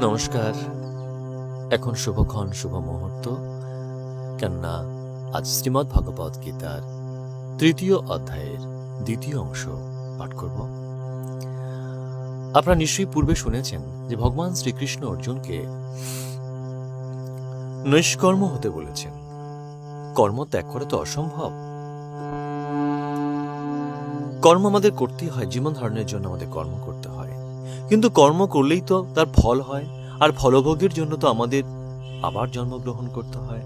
নমস্কার। এখন শুভক্ষণ শুভ মুহূর্ত কেননা, আজ শ্রীমদ্ ভগবত গীতার তৃতীয় অধ্যায়ের দ্বিতীয় অংশ পাঠ করব। আপনারা নিশ্চয়ই পূর্বে শুনেছেন যে ভগবান শ্রীকৃষ্ণ অর্জুনকে নৈষ্কর্ম হতে বলেছেন। কর্ম ত্যাগ করা তো অসম্ভব। কর্ম আমাদের করতেই হয়, জীবন ধারণের জন্য আমাদের কর্ম করতে হয়। কিন্তু কর্ম করলেই তো তার ফল হয়, আর ফলভোগের জন্য তো আমাদের আবার জন্মগ্রহণ করতে হয়।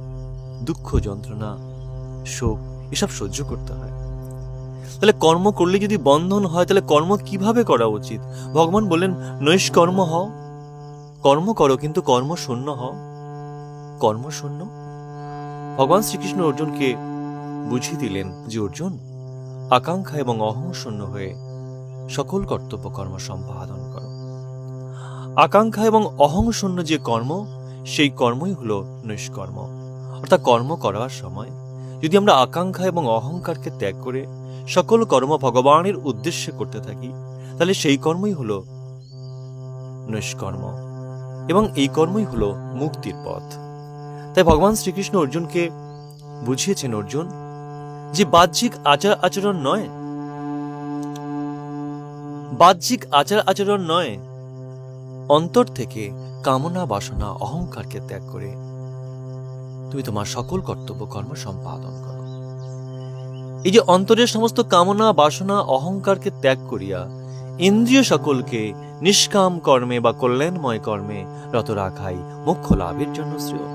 দুঃখ যন্ত্রণা, শোক, এসব সহ্য করতে হয়। তাহলে কর্ম করলে যদি বন্ধন হয়, তাহলে কর্ম কীভাবে করা উচিত? ভগবান বললেন, নৈষ্কর্ম হও। কর্ম করো, কিন্তু কর্ম শূন্য হও। কর্ম শূন্য? ভগবান শ্রীকৃষ্ণ অর্জুনকে বুঝিয়ে দিলেন যে অর্জুন আকাঙ্ক্ষা এবং অহং শূন্য হয়ে সকল কর্তব্য কর্ম সম্পাদন আকাঙ্ক্ষা এবং অহং শূন্য যে কর্ম, সেই কর্মই হলো নিষ্কর্ম। অর্থাৎ কর্ম করার সময় যদি আমরা আকাঙ্ক্ষা এবং অহংকারকে ত্যাগ করে সকল কর্ম ভগবানের উদ্দেশ্যে করতে থাকি, তাহলে সেই কর্মই হলো নিষ্কর্ম এবং এই কর্মই হলো মুক্তির পথ। তাই ভগবান শ্রীকৃষ্ণ অর্জুনকে বুঝিয়েছেন, অর্জুন, যে বাহ্যিক আচার আচরণ নয়, বাহ্যিক আচার আচরণ নয় অন্তর থেকে কামনা, বাসনা, অহংকারকে ত্যাগ করে তুমি তোমার সকল কর্তব্য, কর্ম সম্পাদন করো। এই যে অন্তরের সমস্ত কামনা, বাসনা, অহংকারকে ত্যাগ করিয়া ইন্দ্রিয় সকলকে নিষ্কাম কর্মে বা কল্যাণময় কর্মে রত রাখাই মুখ্য লাভের জন্য শ্রেয়।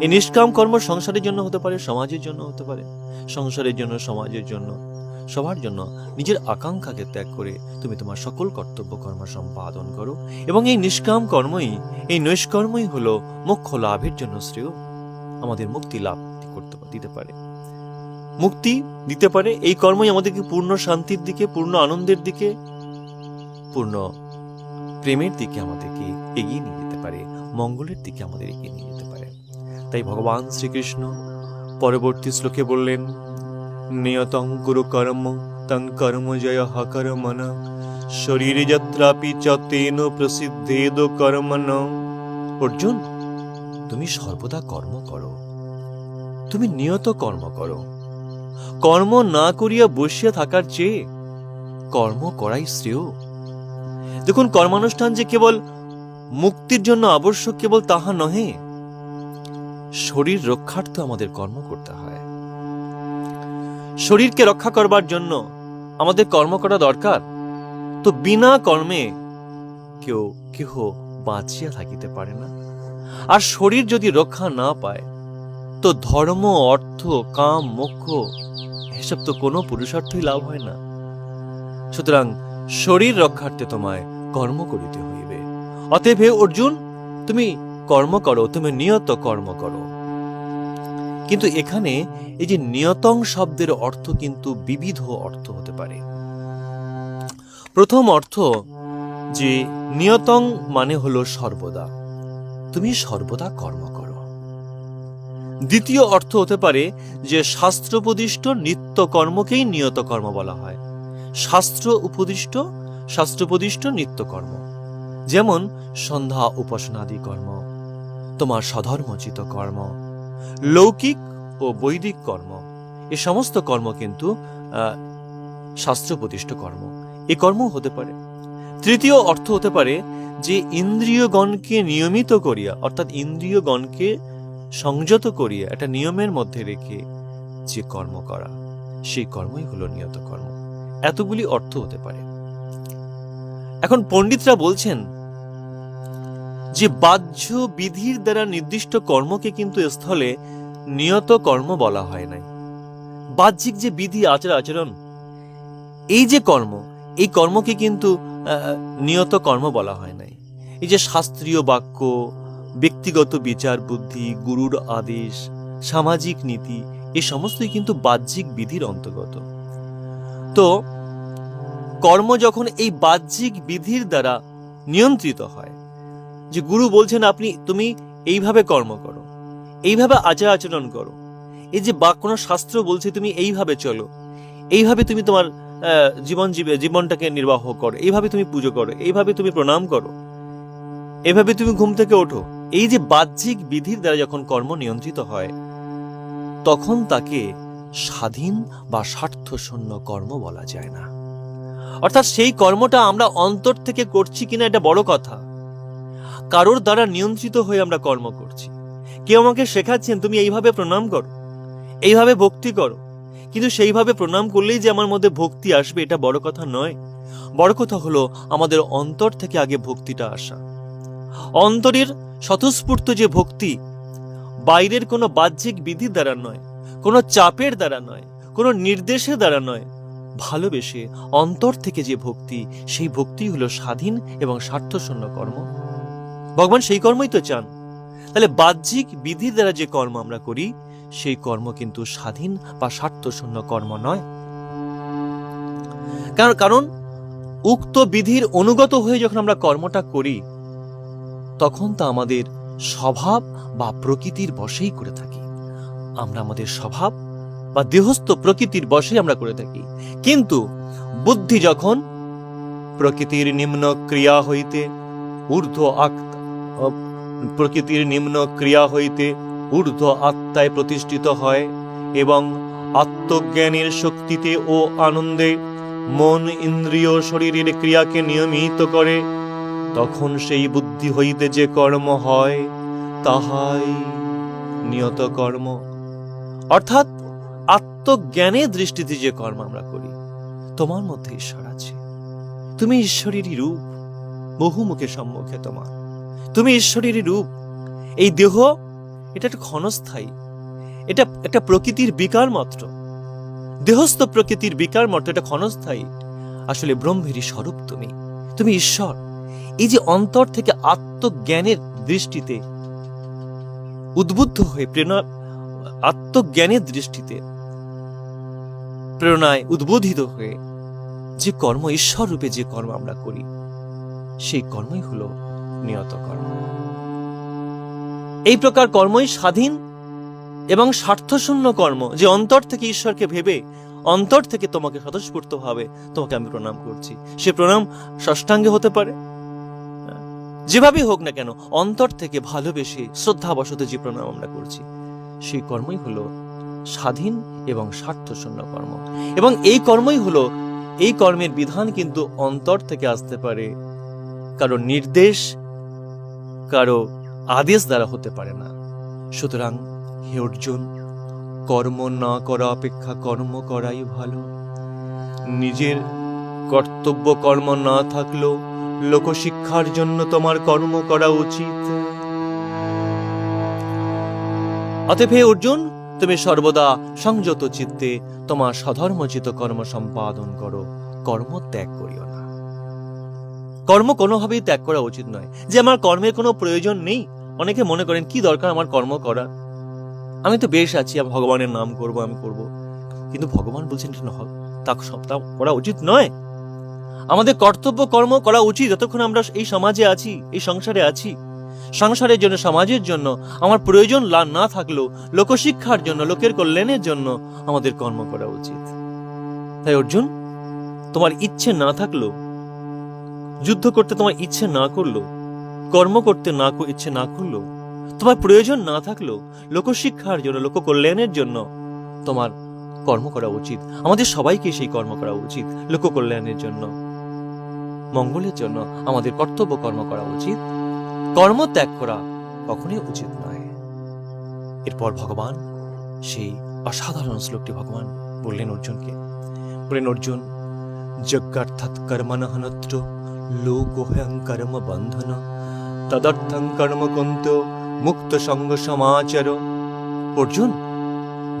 এই নিষ্কাম কর্ম সংসারের জন্য হতে পারে, সমাজের জন্য হতে পারে, সংসারের জন্য, সমাজের জন্য সবার জন্য নিজের আকাঙ্ক্ষাকে ত্যাগ করে তুমি তোমার সকল কর্তব্য কর্ম সম্পাদন করো এবং এই নিষ্কাম কর্মই, এই নৈষ্কর্মই হলো মোক্ষ লাভের জন্য শ্রেয়। আমাদের মুক্তি লাভ করতে দিতে পারে। মুক্তি দিতে পারে এই কর্মই আমাদেরকে পূর্ণ শান্তির দিকে, পূর্ণ আনন্দের দিকে, পূর্ণ প্রেমের দিকে আমাদেরকে এগিয়ে নিয়ে যেতে পারে, মঙ্গলের দিকে আমাদের এগিয়ে নিয়ে যেতে পারে। তাই ভগবান শ্রীকৃষ্ণ পরবর্তী শ্লোকে বললেন নিয়তং কুরু কর্ম তং কর্ম জয় হকর মন শরীরে যাত্রাপি চ তেন প্রসিদ্ধেদ কর্মন অর্জুন, তুমি সর্বদা কর্ম করো। তুমি নিয়ত কর্ম করো। কর্ম না করিয়া বসিয়া থাকার চেয়ে কর্ম করাই শ্রেয়। দেখুন, কর্মানুষ্ঠান যে কেবল মুক্তির জন্য আবশ্যক কেবল তাহা নহে, শরীর রক্ষার্থ আমাদের কর্ম করতে হয়। শরীরকে রক্ষা করবার জন্য আমাদের কর্ম করা দরকার। তো বিনা কর্মে কেউ, কেহ বাঁচিয়া থাকিতে পারে না। আর শরীর যদি রক্ষা না পায়, তো ধর্ম, অর্থ, কাম, মোক্ষ, এসব তো কোনো পুরুষার্থই লাভ হয় না। সুতরাং শরীর রক্ষার্থে তোমায় কর্ম করিতে হইবে। অতএব অর্জুন, তুমি কর্ম করো, তুমি নিয়ত কর্ম করো। কিন্তু এখানে এই যে নিয়তং শব্দের অর্থ কিন্তু বিবিধ অর্থ হতে পারে। প্রথম অর্থ যে নিয়তং মানে হলো সর্বদা। তুমি সর্বদা কর্ম করো। দ্বিতীয় অর্থ হতে পারে যে শাস্ত্রোপদিষ্ট নিত্য কর্মকেই নিয়ত কর্ম বলা হয়। শাস্ত্র উপদিষ্ট, শাস্ত্রোপদিষ্ট নিত্য কর্ম। যেমন সন্ধ্যা উপাসনাদি কর্ম, তোমার সধর্মচিত কর্ম লৌকিক ও বৈদিক কর্ম। এ সমস্ত কর্ম কিন্তু আহ, শাস্ত্রপ্রতিষ্ঠ কর্ম। এ কর্ম হতে পারে। তৃতীয় অর্থ হতে পারে যে ইন্দ্রিয়গণকে নিয়মিত করিয়া অর্থাৎ ইন্দ্রিয়গণকে সংযত করিয়া একটা নিয়মের মধ্যে রেখে যে কর্ম করা সেই কর্মই হলো নিয়ত কর্ম। এতগুলি অর্থ হতে পারে। এখন পণ্ডিতরা বলছেন যে বাহ্য বিধির দ্বারা নির্দিষ্ট কর্মকে কিন্তু স্থলে নিয়ত কর্ম বলা হয় নাই। বাহ্যিক যে বিধি, আচার, আচরণ, এই যে কর্ম, এই কর্মকে কিন্তু নিয়ত কর্ম বলা হয় নাই। এই যে শাস্ত্রীয় বাক্য, ব্যক্তিগত বিচার বুদ্ধি, গুরুর আদেশ, সামাজিক নীতি, এ সমস্তই কিন্তু বাহ্যিক বিধির অন্তর্গত। তো, কর্ম যখন এই বাহ্যিক বিধির দ্বারা নিয়ন্ত্রিত হয় যে গুরু বলছেন আপনি, তুমি এইভাবে কর্ম করো, এইভাবে আচার আচরণ করো। এই যে বা কোনো শাস্ত্র বলছে তুমি এইভাবে চলো, এইভাবে তুমি তোমার জীবন জীবে, জীবনটাকে নির্বাহ করো, এইভাবে তুমি পুজো করো, এইভাবে তুমি প্রণাম করো এভাবে তুমি ঘুম থেকে ওঠো। এই যে বাহ্যিক বিধির দ্বারা যখন কর্ম নিয়ন্ত্রিত হয়, তখন তাকে স্বাধীন বা স্বার্থশূন্য কর্ম বলা যায় না। অর্থাৎ সেই কর্মটা আমরা অন্তর থেকে করছি কিনা এটা বড় কথা। কারোর দ্বারা নিয়ন্ত্রিত হয়ে আমরা কর্ম করছি। কেউ আমাকে শেখাচ্ছেন, তুমি এইভাবে প্রণাম করো, এইভাবে ভক্তি করো। কিন্তু সেইভাবে প্রণাম করলেই যে আমার মধ্যে ভক্তি আসবে, এটা বড় কথা নয়। বড় কথা হলো, আমাদের অন্তর থেকে আগে ভক্তিটা আসা। অন্তরের স্বতঃস্ফূর্ত যে ভক্তি, বাইরের কোনো বাহ্যিক বিধির দ্বারা নয়, কোনো চাপের দ্বারা নয়, কোনো নির্দেশের দ্বারা নয়। ভালোবেসে অন্তর থেকে যে ভক্তি, সেই ভক্তি হলো স্বাধীন এবং স্বার্থশূন্য কর্ম। ভগবান সেই কর্মই তো চান। তাহলে বাহ্যিক বিধির দ্বারা যে কর্ম আমরা করি, সেই কর্ম কিন্তু স্বাধীন বা স্বার্থশূন্য কর্ম নয়। কারণ কারণ উক্ত বিধির অনুগত হয়ে যখন আমরা কর্মটা করি, তখন তা আমাদের স্বভাব বা প্রকৃতির বশেই করে থাকি। আমরা আমাদের স্বভাব বা দেহস্থ প্রকৃতির বশেই আমরা করে থাকি। কিন্তু বুদ্ধি যখন প্রকৃতির নিম্ন ক্রিয়া হইতে ঊর্ধ্ব প্রকৃতির নিম্ন ক্রিয়া হইতে ঊর্ধ্ব আত্মায় প্রতিষ্ঠিত হয় এবং আত্মজ্ঞানের শক্তিতে ও আনন্দে মন ইন্দ্রিয় শরীরের ক্রিয়াকে নিয়মিত করে, তখন সেই বুদ্ধি হইতে যে কর্ম হয়, তাহাই নিয়ত কর্ম। অর্থাৎ আত্মজ্ঞানের দৃষ্টিতে যে কর্ম আমরা করি, তোমার মধ্যে ঈশ্বর আছে। তুমি ঈশ্বরেরই রূপ, বহুমুখে সম্মুখে তোমার। তুমি ঈশ্বরেরই রূপ। এই দেহ, এটা একটা ক্ষণস্থায়ী। এটা একটা প্রকৃতির বিকার মাত্র। দেহস্থ প্রকৃতির বিকার মাত্র, এটা ক্ষণস্থায়ী। আসলে ব্রহ্মেরই স্বরূপ তুমি। তুমি ঈশ্বর। এই যে অন্তর থেকে আত্মজ্ঞানের দৃষ্টিতে উদ্বুদ্ধ হয়ে প্রেরণা, আত্মজ্ঞানের দৃষ্টিতে প্রেরণায় উদ্বোধিত হয়ে যে কর্ম ঈশ্বর রূপে যে কর্ম আমরা করি, সেই কর্মই হলো নিয়ত কর্ম এই প্রকার কর্মই স্বাধীন এবং স্বার্থশূন্য কর্ম যে অন্তর থেকে ঈশ্বরকে ভেবে, অন্তর থেকে তোমাকে স্বতঃস্ফূর্ত ভাবে তোমাকে আমি প্রণাম করছি। সে প্রণাম ষষ্ঠাঙ্গে হতে পারে। যেভাবেই হোক না কেন, অন্তর থেকে ভালোবেসে শ্রদ্ধাবশত যে প্রণাম আমরা করছি, সেই কর্মই হলো স্বাধীন এবং স্বার্থশূন্য কর্ম। এবং এই কর্মই হলো, এই কর্মের বিধান কিন্তু অন্তর থেকে আসতে পারে। কারও নির্দেশ কারও আদেশ দ্বারা হতে পারে না। সুতরাং হে অর্জুন, কর্ম না করা অপেক্ষা কর্ম করাই ভালো। নিজের কর্তব্য কর্ম না থাকলেও লোকশিক্ষার জন্য তোমার কর্ম করা উচিত। অতএব হে অর্জুন, তুমি সর্বদা সংযত চিত্তে তোমার সধর্মচিত কর্ম সম্পাদন করো। কর্ম ত্যাগ করিও না। কর্ম কোনোভাবেই ত্যাগ করা উচিত নয়। যে আমার কর্মের কোনো প্রয়োজন নেই, অনেকে মনে করেন, কি দরকার আমার কর্ম করা আমি তো বেশ আছি আমি ভগবানের নাম করব, আমি করব। কিন্তু ভগবান বলছেন তা সপ্তাহ করা উচিত নয়। আমাদের কর্তব্য কর্ম করা উচিত, যতক্ষণ আমরা এই সমাজে আছি, এই সংসারে আছি। সংসারের জন্য, সমাজের জন্য, আমার প্রয়োজন না থাকলেও, লোকশিক্ষার জন্য, লোকের কল্যাণের জন্য আমাদের কর্ম করা উচিত। তাই অর্জুন, তোমার ইচ্ছে না থাকল যুদ্ধ করতে তোমার ইচ্ছে না করল, কর্ম করতে না ইচ্ছে না করল, তোমার প্রয়োজন না থাকল, লোকশিক্ষার জন্য লোক কল্যাণের জন্য তোমার কর্ম করা উচিত। আমাদের সবাইকে সেই কর্ম করা উচিত লোক কল্যাণের জন্য, মঙ্গলের জন্য আমাদের কর্তব্য কর্ম করা উচিত। কর্ম ত্যাগ করা কখনোই উচিত নয়। এরপর ভগবান, সেই অসাধারণ শ্লোকটি ভগবান বললেন অর্জুনকে। বললেন, অর্জুন, যজ্ঞার্থাৎ কর্মনহনত্র লোকোহং কর্ম বন্ধন তদর্থং কর্ম কন্ত মুক্ত সঙ্গ সমাচার অর্জুন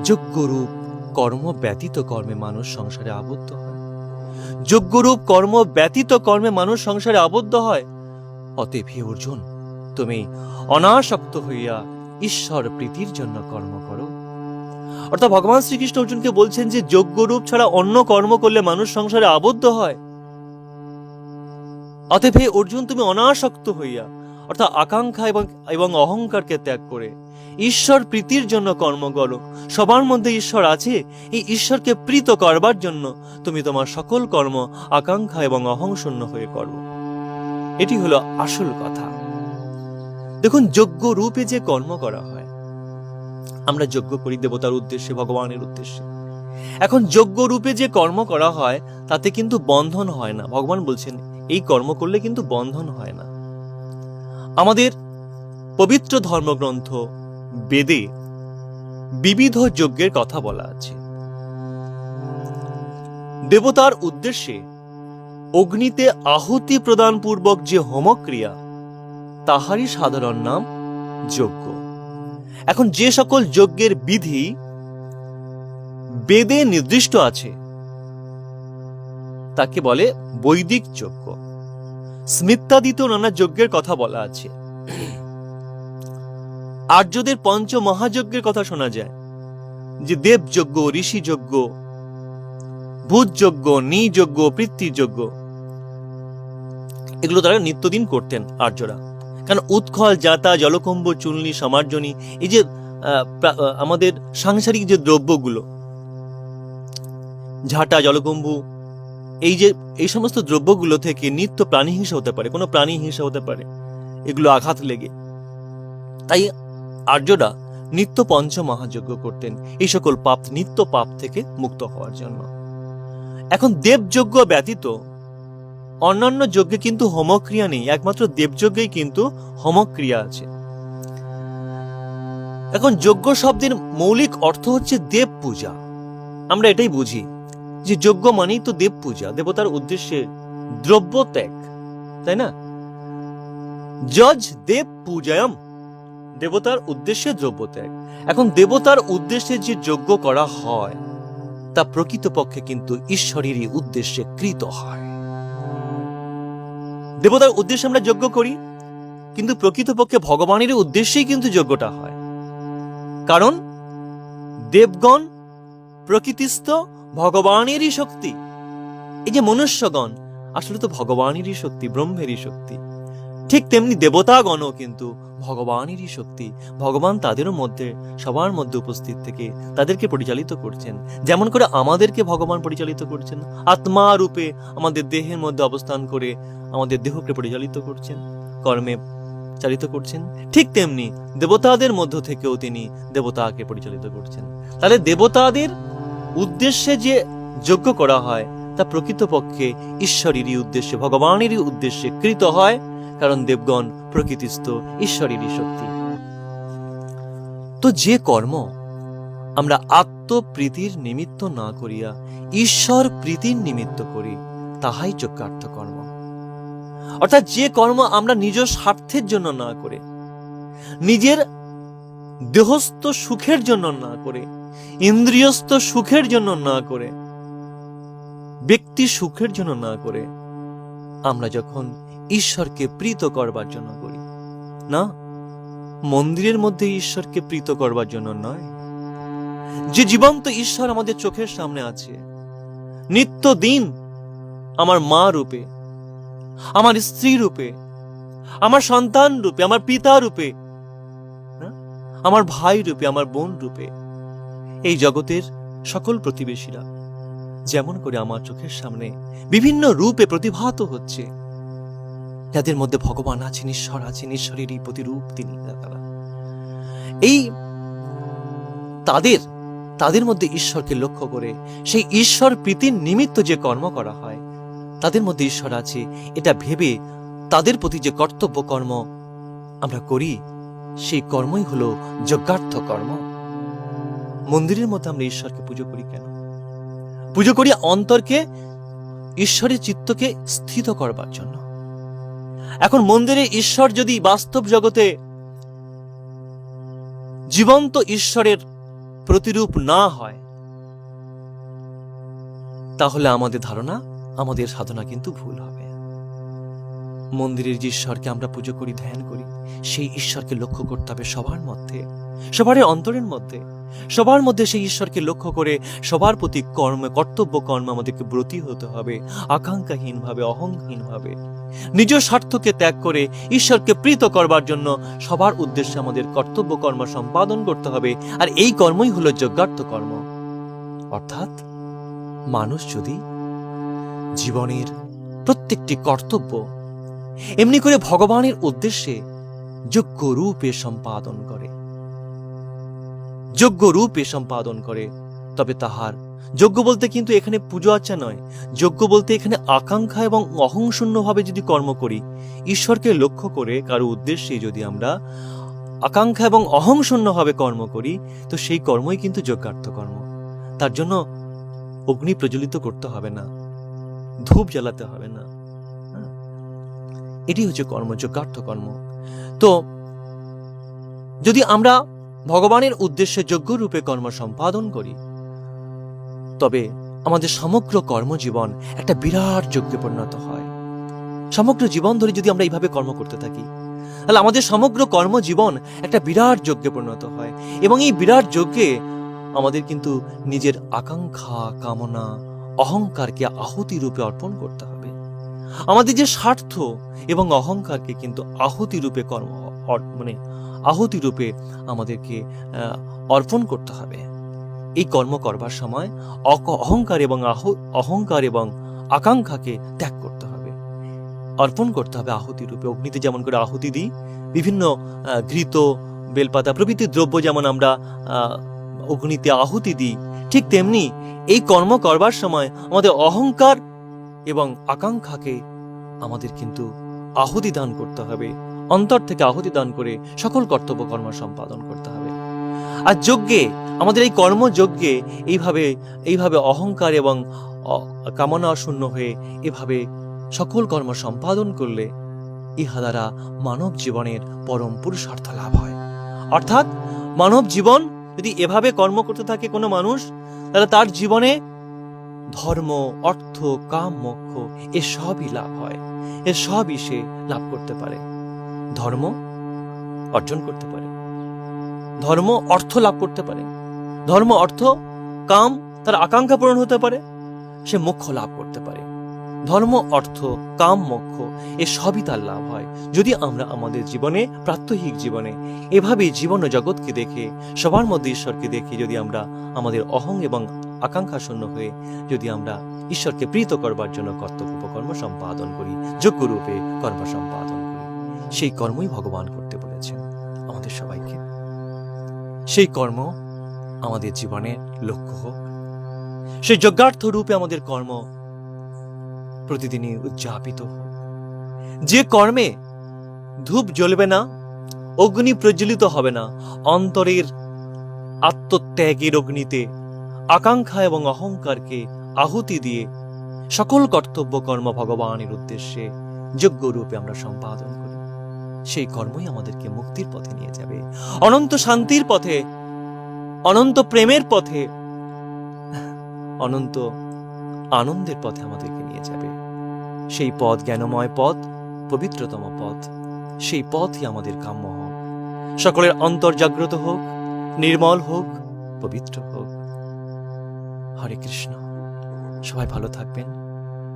যোগ্যরূপ কর্ম ব্যতীত কর্মে মানুষ সংসারে আবদ্ধ হয়। যোগ্যরূপ কর্ম ব্যতীত কর্মে মানুষ সংসারে আবদ্ধ হয়। অতএব হে অর্জুন, তুমি অনাসক্ত হইয়া ঈশ্বর প্রীতির জন্য কর্ম করো। অর্থাৎ ভগবান শ্রীকৃষ্ণ অর্জুনকে বলছেন যে যোগ্য রূপ ছাড়া অন্য কর্ম করলে মানুষ সংসারে আবদ্ধ হয়। অতএব হে অর্জুন, তুমি অনাসক্ত হইয়া, অর্থাৎ আকাঙ্ক্ষা এবং এবং অহংকারকে ত্যাগ করে, ঈশ্বর প্রীতির জন্য কর্ম করো। সবার মধ্যে ঈশ্বর আছে, এই ঈশ্বরকে প্রীত করবার জন্য তুমি তোমার সকল কর্ম আকাঙ্ক্ষা এবং অহংশূন্য হয়ে করো। এটি হলো আসল কথা। দেখুন যোগ্য রূপে যে কর্ম করা হয়, আমরা যজ্ঞ করি দেবতার উদ্দেশ্যে, ভগবানের উদ্দেশ্যে। এখন যোগ্য রূপে যে কর্ম করা হয়, তাতে কিন্তু বন্ধন হয় না। ভগবান বলছেন এই কর্ম করলে কিন্তু বন্ধন হয় না। আমাদের পবিত্র ধর্মগ্রন্থ বেদে বিবিধ যজ্ঞের কথা বলা আছে। দেবতার উদ্দেশ্যে অগ্নিতে আহুতি প্রদান পূর্বক যে হোমক্রিয়া, তাহারই সাধারণ নাম যজ্ঞ। এখন যে সকল যজ্ঞের বিধি বেদে নির্দিষ্ট আছে তাকে বলে বৈদিক যজ্ঞ। স্মিত্তাদিত নানা যজ্ঞের কথা বলা আছে। আর্যদের পঞ্চ মহাযজ্ঞের কথা শোনা যায় যে দেবযজ্ঞ, ঋষিযজ্ঞ, ভূতযজ্ঞ, নিযজ্ঞ পৃথ্বীযজ্ঞ এগুলো তারা নিত্যদিন করতেন আর্যরা। কারণ উৎকল জাতা, জলকম্ব, চুনলি, সমার্জনী, এই যে আমাদের সাংসারিক যে দ্রব্যগুলো, ঝাঁটা, জলকম্বু এই যে, এই সমস্ত দ্রব্যগুলো থেকে নিত্য প্রাণী হিংসা হতে পারে, কোনো প্রাণী হিংসা হতে পারে, এগুলো আঘাত লেগে। তাই আর্যরা নিত্য পঞ্চ মহাযজ্ঞ করতেন, এই সকল পাপ, নিত্য পাপ থেকে মুক্ত হওয়ার জন্য। এখন দেবযজ্ঞ ব্যতীত অন্যান্য যজ্ঞে কিন্তু হোমক্রিয়া নেই, একমাত্র দেবযজ্ঞেই কিন্তু হোমক্রিয়া আছে। এখন যজ্ঞ শব্দের মৌলিক অর্থ হচ্ছে দেব পূজা আমরা এটাই বুঝি। যে যজ্ঞ মানেই তো দেব পূজা, দেবতার উদ্দেশ্যে দ্রব্য ত্যাগ, তাই না? জজ দেব পূজায়ম, দেবতার উদ্দেশ্যে দ্রব্য ত্যাগ। এখন দেবতার উদ্দেশ্যে যে যজ্ঞ করা হয়, তা প্রকৃতপক্ষে কিন্তু ঈশ্বরেরই উদ্দেশ্যে কৃত হয়। দেবতার উদ্দেশ্যে আমরা যজ্ঞ করি, কিন্তু প্রকৃতপক্ষে ভগবানের উদ্দেশ্যেই কিন্তু যজ্ঞটা হয়। কারণ দেবগণ প্রকৃতিস্থ ভগবানেরই শক্তি। এই যে মনুষ্যগণ, আসলে তো ভগবানেরই শক্তি, ব্রহ্মেরই শক্তি। ঠিক তেমনি দেবতাগণও কিন্তু ভগবানেরই শক্তি। ভগবান তাদেরও মধ্যে, সবার মধ্যে উপস্থিত থেকে তাদেরকে পরিচালিত করছেন। যেমন করে আমাদেরকে ভগবান পরিচালিত করছেন, আত্মা রূপে আমাদের দেহের মধ্যে অবস্থান করে আমাদের দেহকে পরিচালিত করছেন, কর্মে চালিত করছেন। ঠিক তেমনি দেবতাদের মধ্য থেকেও তিনি দেবতাকে পরিচালিত করছেন। তাহলে দেবতাদের উদ্দেশ্যে যে যজ্ঞ করা হয়, তা প্রকৃতপক্ষে ঈশ্বরেরই উদ্দেশ্যে, ভগবানেরই উদ্দেশ্যে কৃত হয়, কারণ দেবগণ প্রকৃতিস্থ ঈশ্বরেরই শক্তি। তো যে কর্ম আমরা আত্মপ্রীতির নিমিত্ত না করিয়া ঈশ্বর প্রীতির নিমিত্ত করি, তাহাই যজ্ঞার্থ কর্ম। অর্থাৎ যে কর্ম আমরা নিজ স্বার্থের জন্য না করে, নিজের দেহস্থ সুখের জন্য না করে ইন্দ্রিয়স্থ সুখের জন্য না করে, ব্যক্তি সুখের জন্য না করে, আমরা যখন ঈশ্বরকে প্রীত করবার জন্য করি। না, মন্দিরের মধ্যে ঈশ্বরকে প্রীত করবার জন্য নয়। যে জীবন্ত ঈশ্বর আমাদের চোখের সামনে আছে, নিত্য দিন আমার মা রূপে, আমার স্ত্রী রূপে, আমার সন্তান রূপে, আমার পিতা রূপে আমার ভাই রূপে, আমার বোন রূপে এই জগতের সকল প্রতিবেশীরা। যেমন করে আমার চোখের সামনে বিভিন্ন রূপে প্রতিভাত হচ্ছে। যাদের মধ্যে ভগবান আছেন, ঈশ্বর আছেন, ঈশ্বরেরই প্রতিরূপ তিনি তারা। এই তাদের তাদের মধ্যে ঈশ্বরকে লক্ষ্য করে সেই ঈশ্বর প্রীতির নিমিত্ত যে কর্ম করা হয়, তাদের মধ্যে ঈশ্বর আছে, এটা ভেবে তাদের প্রতি যে কর্তব্য কর্ম আমরা করি, সেই কর্মই হলো যজ্ঞার্থ কর্ম। মন্দিরের মধ্যে আমরা ঈশ্বরকে পুজো করি কেন? পুজো করি অন্তরকে, ঈশ্বরের চিত্তকে স্থিত করবার জন্য। এখন মন্দিরে ঈশ্বর যদি বাস্তব জগতে জীবন্ত ঈশ্বরের প্রতিরূপ না হয়, তাহলে আমাদের ধারণা, আমাদের সাধনা কিন্তু ভুল হবে। মন্দিরের যে ঈশ্বরকে আমরা পুজো করি, ধ্যান করি, সেই ঈশ্বরকে লক্ষ্য করতে হবে সবার মধ্যে সবার অন্তরের মধ্যে। সবার মধ্যে সেই ঈশ্বরকে লক্ষ্য করে সবার প্রতি কর্মে, কর্তব্য, কর্ম আমাদেরকে ব্রতী হতে হবে আকাঙ্ক্ষাহীন ভাবে অহংহীন নিজ স্বার্থকে ত্যাগ করে ঈশ্বরকে প্রীত করবার জন্য সবার উদ্দেশ্যে আমাদের কর্তব্য, কর্ম সম্পাদন করতে হবে, আর এই কর্মই হলো যজ্ঞার্থ কর্ম। অর্থাৎ মানুষ যদি জীবনের প্রত্যেকটি কর্তব্য এমনি করে ভগবানের উদ্দেশ্যে যোগ্য রূপে সম্পাদন করে যোগ্য রূপে সম্পাদন করে। তবে তাহার যোগ্য বলতে কিন্তু এখানে পুজো আচ্ছা নয়। যোগ্য বলতে এখানে আকাঙ্ক্ষা এবং অহংশূন্যভাবে যদি কর্ম করি, ঈশ্বরকে লক্ষ্য করে কারও উদ্দেশ্যে যদি আমরা আকাঙ্ক্ষা এবং অহংশূন্যভাবে কর্ম করি, তো সেই কর্মই কিন্তু যজ্ঞার্থ কর্ম তার জন্য অগ্নি প্রজ্বলিত করতে হবে না, ধূপ জ্বালাতে হবে না। হ্যাঁ? এটি হচ্ছে কর্ম যজ্ঞার্থ কর্ম তো যদি আমরা ভগবানের উদ্দেশ্যে যোগ্য রূপে কর্ম সম্পাদন করি। তবে আমাদের সমগ্র কর্মজীবন একটা বিরাট যজ্ঞে পরিণত হয়। সমগ্র জীবন ধরে যদি আমরা এইভাবে কর্ম করতে থাকি, তাহলে আমাদের সমগ্র কর্মজীবন একটা বিরাট যজ্ঞে পরিণত হয় এবং এই বিরাট যজ্ঞে আমাদের কিন্তু নিজের আকাঙ্ক্ষা, কামনা, অহংকারকে আহুতি রূপে অর্পণ করতে হবে। আমাদের যে স্বার্থ এবং অহংকারকে কিন্তু আহুতি রূপে কর্ম মানে আহুতি রূপে আমাদেরকে অর্পণ করতে হবে। এই কর্ম করবার সময় অক- অহংকার এবং আহু- অহংকার এবং আকাঙ্ক্ষাকে ত্যাগ করতে হবে। অর্পণ করতে হবে আহুতি রূপে। অগ্নিতে যেমন করে আহুতি দিই, বিভিন্ন ঘৃত, বেলপাতা প্রভৃতি দ্রব্য যেমন আমরা অগ্নিতে আহুতি দিই, ঠিক তেমনি এই কর্ম করবার সময় আমাদের অহংকার এবং আকাঙ্ক্ষাকে আমাদের কিন্তু আহুতি দান করতে হবে। অন্তর থেকে আহুতি দান করে সকল কর্তব্য কর্ম সম্পাদন করতে হবে। আর যজ্ঞে, আমাদের এই কর্মযজ্ঞে এইভাবে এইভাবে অহংকার এবং কামনা শূন্য হয়ে এভাবে সকল কর্ম সম্পাদন করলে ইহা দ্বারা মানব জীবনের পরম পুরুষার্থ লাভ হয়। অর্থাৎ মানব জীবন যদি এভাবে কর্ম করতে থাকে কোনো মানুষ, তাহলে তার জীবনে ধর্ম, অর্থ, কাম, মোক্ষ এ সবই লাভ হয়। এ সবই সে লাভ করতে পারে। ধর্ম অর্জন করতে পারে। ধর্ম অর্থ লাভ করতে পারে। ধর্ম অর্থ কাম তার আকাঙ্ক্ষা পূরণ হতে পারে। সে মোক্ষ লাভ করতে পারে। ধর্ম অর্থ, কাম মোক্ষ, এ সবই তার লাভ হয়। যদি আমরা আমাদের জীবনে, প্রাত্যহিক জীবনে এভাবে জীবন ও জগৎকে দেখে, সবার মধ্যে ঈশ্বরকে দেখে যদি আমরা আমাদের অহং এবং আকাঙ্ক্ষা শূন্য হয়ে যদি আমরা ঈশ্বরকে প্রীত করবার জন্য কর্তব্য কর্ম সম্পাদন করি যোগ্য রূপে কর্ম সম্পাদন সেই কর্মই ভগবান করতে বলেছেন আমাদের সবাইকে। সেই কর্ম আমাদের জীবনের লক্ষ্য হোক। সেই যজ্ঞার্থ রূপে আমাদের কর্ম প্রতিদিনই উদযাপিত হোক। যে কর্মে ধূপ জ্বলবে না, অগ্নি প্রজ্বলিত হবে না, অন্তরের আত্মত্যাগের অগ্নিতে আকাঙ্ক্ষা এবং অহংকারকে আহুতি দিয়ে সকল কর্তব্য কর্ম ভগবানের উদ্দেশ্যে যোগ্য রূপে আমরা সম্পাদন করি। সেই কর্মই আমাদেরকে মুক্তির পথে নিয়ে যাবে। অনন্ত শান্তির পথে, অনন্ত প্রেমের পথে, অনন্ত আনন্দের পথে আমাদেরকে নিয়ে যাবে। সেই পথ জ্ঞানময় পথ, পবিত্রতম পথ, সেই পথই আমাদের কাম্য হোক। সকলের অন্তর জাগ্রত হোক, নির্মল হোক, পবিত্র হোক। হরে কৃষ্ণ। সবাই ভালো থাকবেন।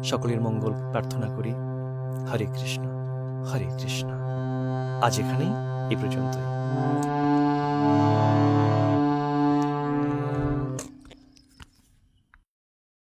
সকলের মঙ্গল প্রার্থনা করি। হরে কৃষ্ণ। হরে কৃষ্ণ। আজ এখানেই এ পর্যন্তই।